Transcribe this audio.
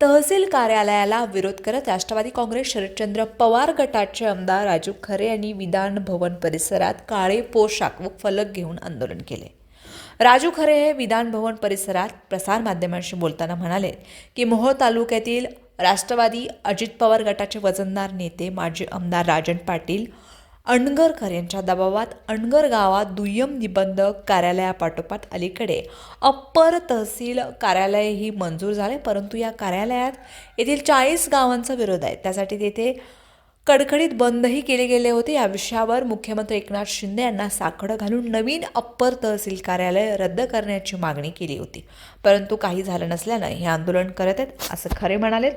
तहसील कार्यालयाला विरोध करत राष्ट्रवादी काँग्रेस शरदचंद्र पवार गटाचे आमदार राजू खरे यांनी विधान भवन परिसरात काळे पोशाख व फलक घेऊन आंदोलन केले. राजू खरे हे विधान भवन परिसरात प्रसारमाध्यमांशी बोलताना म्हणाले की मोहोळ तालुक्यातील राष्ट्रवादी अजित पवार गटाचे वजनदार नेते माजी आमदार राजन पाटील अणगरकर यांच्या दबावात अणगर गावात दुय्यम निबंधक कार्यालयापाठोपाठ अलीकडे अप्पर तहसील कार्यालयही मंजूर झाले परंतु या कार्यालयात येथील चाळीस गावांचा विरोध आहे. त्यासाठी तेथे कडकडीत बंदही केले गेले होते. या विषयावर मुख्यमंत्री एकनाथ शिंदे यांना साकडं घालून नवीन अप्पर तहसील कार्यालय रद्द करण्याची मागणी केली होती. परंतु काही झालं नसल्यानं हे आंदोलन करत आहेत असं खरे म्हणाले